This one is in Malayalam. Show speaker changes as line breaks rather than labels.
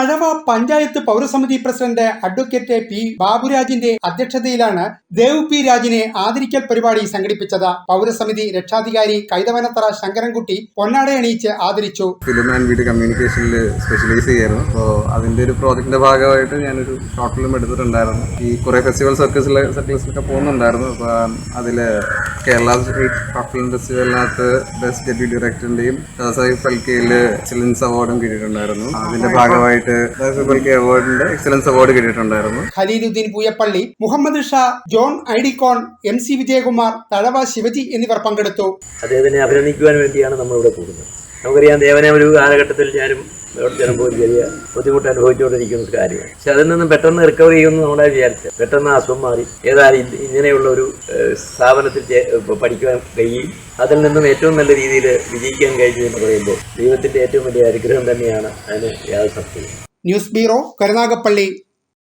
തഴവ പഞ്ചായത്ത് പൗരസമിതി പ്രസിഡന്റ് അഡ്വക്കേറ്റ് പി ബാബുരാജിന്റെ അധ്യക്ഷതയിലാണ് ദേവ് പി രാജിനെ ആദരിക്കൽ പരിപാടി സംഘടിപ്പിച്ചത്. പൗരസമിതി രക്ഷാധികാരി കൈതവനത്തറ ശങ്കരൻകുട്ടി പൊന്നാട അണിയിച്ച് ആദരിച്ചു.
ഫിലിം ആൻഡ് വീഡിയോ കമ്മ്യൂണിക്കേഷനിൽ സ്പെഷ്യലൈസ് ചെയ്യായിരുന്നു. അപ്പോൾ അതിന്റെ ഒരു പ്രോജക്റ്റിന്റെ ഭാഗമായിട്ട് ഞാനൊരു ഷോർട്ട് ഫിലിം എടുത്തിട്ടുണ്ടായിരുന്നു. ഈ കുറെ ഫെസ്റ്റിവൽ സർക്കിൾസിലെ സർക്കിൾസിലൊക്കെ പോകുന്നുണ്ടായിരുന്നു. അപ്പോൾ അതിൽ കേരള ഫിലിം ഫെസ്റ്റിവലിനകത്ത് ബെസ്റ്റ് ഡെബ്യൂ ഡയറക്ടറിന്റെയും ദാസാഹിബ് ഫൽക്കയിൽ എക്സലൻസ് അവാർഡും കിട്ടിയിട്ടുണ്ടായിരുന്നു. അതിന്റെ ഭാഗമായിട്ട് ദാസാഹിബ് ഫൽക്കെ അവാർഡിന്റെ എക്സലൻസ് അവാർഡ് കിട്ടിയിട്ടുണ്ടായിരുന്നു.
ഖലീലുദ്ദീൻ പൂയപ്പള്ളി മുഹമ്മദ് ഷാ ജോൺ ഐഡിക്കോൺ എം സി വിജയകുമാർ തഴവ ശിവജി എന്നിവർ പങ്കെടുത്തു.
അദ്ദേഹത്തിനെ അഭിനന്ദിക്കുവാൻ വേണ്ടിയാണ് നമ്മൾ ഇവിടെ കൂടുന്നത് നമുക്കറിയാം ദേവനെ ഒരു കാലഘട്ടത്തിൽ ഞാനും ചെറിയ ബുദ്ധിമുട്ട് അനുഭവിച്ചുകൊണ്ടിരിക്കുന്ന ഒരു കാര്യമാണ്. പക്ഷെ അതിൽ നിന്നും പെട്ടെന്ന് റിക്കവർ ചെയ്യുമെന്ന് നമ്മളെ വിചാരിച്ചത്. പെട്ടെന്ന് അസുഖം മാറി. ഏതായാലും ഇങ്ങനെയുള്ള ഒരു സ്ഥാപനത്തിൽ പഠിക്കാൻ കഴിയും. അതിൽ നിന്നും ഏറ്റവും നല്ല രീതിയിൽ വിജയിക്കാൻ കഴിഞ്ഞു എന്ന് പറയുമ്പോൾ ദൈവത്തിന്റെ ഏറ്റവും വലിയ അനുഗ്രഹം തന്നെയാണ് അതിന് യാതൊരു സംശയം
ന്യൂസ് ബ്യൂറോ കരുനാഗപ്പള്ളി.